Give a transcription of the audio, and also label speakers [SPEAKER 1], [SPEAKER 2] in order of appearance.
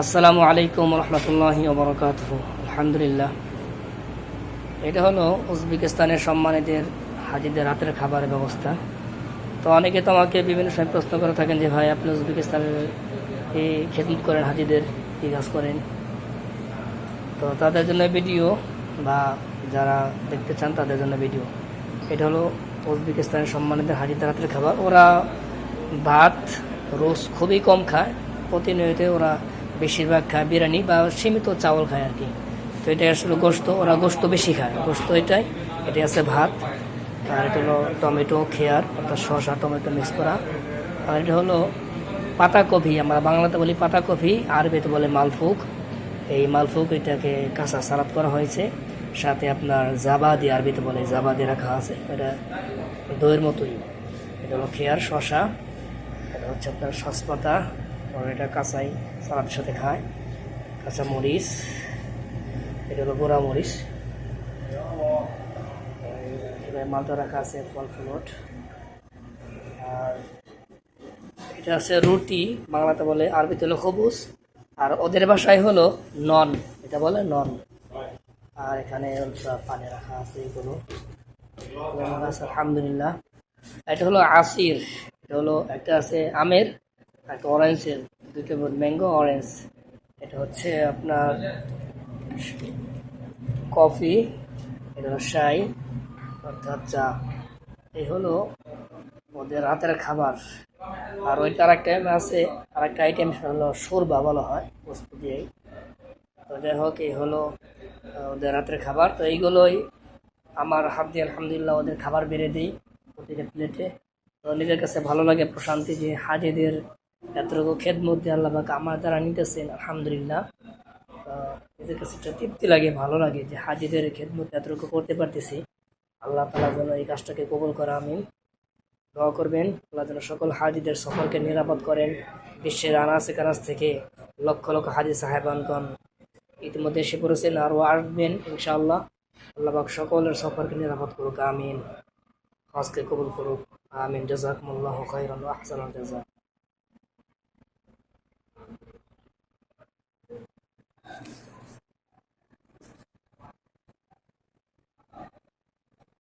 [SPEAKER 1] আসসালামু আলাইকুম রহমতুল্লাহ বরকাত আলহামদুলিল্লাহ। এটা হলো উজবেকিস্তানের সম্মানীদের হাজিদের রাতের খাবারের ব্যবস্থা। তো অনেকে তো আমাকে বিভিন্ন সময় প্রশ্ন করে থাকেন যে, ভাই, আপনি উজবেকিস্তানের এই খেদমত করেন, হাজিদের কী কাজ করেন? তো তাদের জন্য ভিডিও বা যারা দেখতে চান তাদের জন্য ভিডিও। এটা হলো উজবেকিস্তানের সম্মানিত হাজিদের রাতের খাবার। ওরা ভাত, রোজ খুবই কম খায়। প্রতিনিয়ত ওরা বেশিরভাগ খায় বিরিয়ানি বা সীমিত চাউল খায় আর কি। তো এটা আসলে গোস্ত ওরা গোস্ত বেশি খায়। গোস্ত এটাই এটা আছে ভাত, আর এটা হলো টমেটো, খেয়ার, অর্থাৎ শসা, টমেটো মিক্স করা। আর এটা হলো পাতাকপি, আমরা বাংলাতে বলি পাতাকপি, আরবিতে বলে মালফুক। এই মালফুক এটাকে কাঁচা সালাদ করা হয়েছে। সাথে আপনার জাবা দিয়ে আরবিতে বলে জাবা দিয়ে রাখা আছে। এটা দইয়ের মতোই। এটা হলো খেয়ার, শসা, এটা হচ্ছে আপনার সসপাতা আর এটা কাঁচাই সালাদের সাথে খায়। কাঁচা মরিচ, এটা হলো গোড়া মরিচ। মালটা রাখা আছে ফল ফ্রুট। আর এটা আছে রুটি, বাংলাতে বলে আরবিতে হলো সবুজ আর ওদের ভাষায় হলো নন, এটা বলে নন। আর এখানে পানি রাখা আছে এগুলো। আলহামদুলিল্লাহ। এটা হলো আসির, এটা হলো একটা আছে আমের। একটা অরেঞ্জের দুটো ম্যাঙ্গো অরেঞ্জ এটা হচ্ছে আপনার কফি এটা হলো শাই অর্থাৎ চা। এই হলো ওদের রাতের খাবার। আর ওই ওইটা আরেকটা আছে আর একটা আইটেম হলো সরবা বলা হয় বস্তু দিয়েই। তো যাই হোক, এই হলো ওদের রাতের খাবার। তো এইগুলোই আমার হাত দিয়ে আলহামদুলিল্লাহ ওদের খাবার বেড়ে দিই প্রতিটা প্লেটে তো নিজের কাছে ভালো লাগে প্রশান্তি যে হাজিদের এতটুকু খেদ মধ্যে আল্লাহ পাক আমার দ্বারা নিতেছেন, আলহামদুলিল্লাহ। নিজের কাছে একটা তৃপ্তি লাগে, ভালো লাগে যে হাজিদের খেদমত এতটুকু করতে পারতেছি। আল্লাহ তালা যেন এই কাজটাকে কবল করা, আমিন। দোয়া করবেন, আল্লাহ যেন সকল হাজিদের সফরকে নিরাপদ করেন। বিশ্বের আনাচে কানাচ থেকে লক্ষ লক্ষ হাজি সাহেবানগণ ইতিমধ্যে এসে পড়েছেন আরও আসবেন, ইনশাআল্লাহ। আল্লাহ পাক সকলের সফরকে নিরাপদ করুক, আমিন। হজকে কবুল করুক, আমিন। জাজাকুমুল্লাহ খাইরান ওয়া আহসানুল জাযা